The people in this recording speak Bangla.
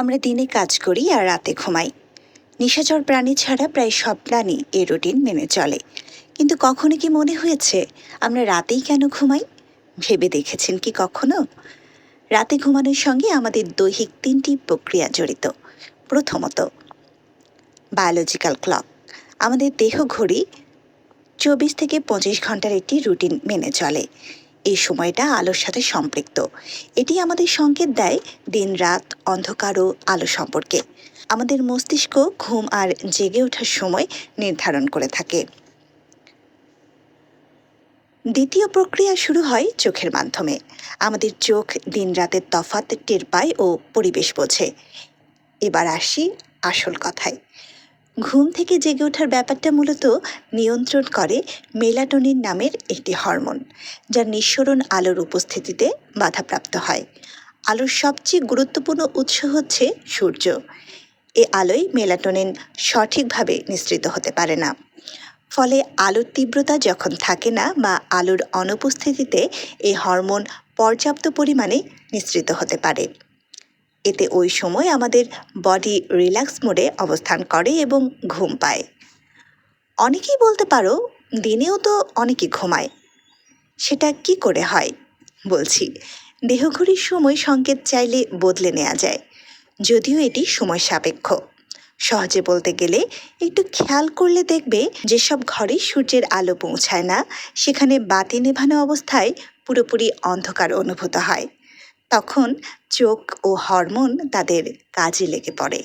আমরা দিনে কাজ করি আর রাতে ঘুমাই। নিশাচর প্রাণী ছাড়া প্রায় সব প্রাণী এই রুটিন মেনে চলে। কিন্তু কখনো কি মনে হয়েছে আমরা রাতেই কেন ঘুমাই? ভেবে দেখেছেন কি কখনো? রাতে ঘুমানোর সঙ্গে আমাদের দৈহিক তিনটি প্রক্রিয়া জড়িত। প্রথমত বায়োলজিক্যাল ক্লক আমাদের দেহ ঘড়ি চব্বিশ থেকে পঁচিশ ঘণ্টার একটি রুটিন মেনে চলে। এই সময়টা আলোর সাথে সম্পৃক্ত। এটি আমাদের সংকেত দেয় দিন রাত অন্ধকার ও আলো সম্পর্কে। আমাদের মস্তিষ্ক ঘুম আর জেগে ওঠার সময় নির্ধারণ করে থাকে। দ্বিতীয় প্রক্রিয়া শুরু হয় চোখের মাধ্যমে। আমাদের চোখ দিন রাতের তফাৎ টের পায় ও পরিবেশ বোঝে। এবার আসি আসল কথায়। ঘুম থেকে জেগে ওঠার ব্যাপারটা মূলত নিয়ন্ত্রণ করে মেলাটোনিন নামের একটি হরমোন, যা নিঃসরণ আলোর উপস্থিতিতে বাধাপ্রাপ্ত হয়। আলোর সবচেয়ে গুরুত্বপূর্ণ উৎস হচ্ছে সূর্য। এ আলোয় মেলাটোনিন সঠিকভাবে নিঃসৃত হতে পারে না। ফলে আলোর তীব্রতা যখন থাকে না বা আলোর অনুপস্থিতিতে এই হরমোন পর্যাপ্ত পরিমাণে নিঃসৃত হতে পারে। এতে ওই সময় আমাদের বডি রিল্যাক্স মোডে অবস্থান করে এবং ঘুম পায়। অনেকেই বলতে পারো, দিনেও তো অনেকে ঘুমায়। সেটা কি করে হয়? বলছি, দেহঘড়ির সময় সংকেত চাইলে বদলে নেওয়া যায়। যদিও এটি সময় সাপেক্ষ। সহজে বলতে গেলে, একটু খেয়াল করলে দেখবে যেসব ঘরে সূর্যের আলো পৌঁছায় না, সেখানে বাতি নেভানো অবস্থায় পুরোপুরি অন্ধকার অনুভূত হয়। তখন চোখ ও হরমোন তাদের কাজে লেগে পড়ে।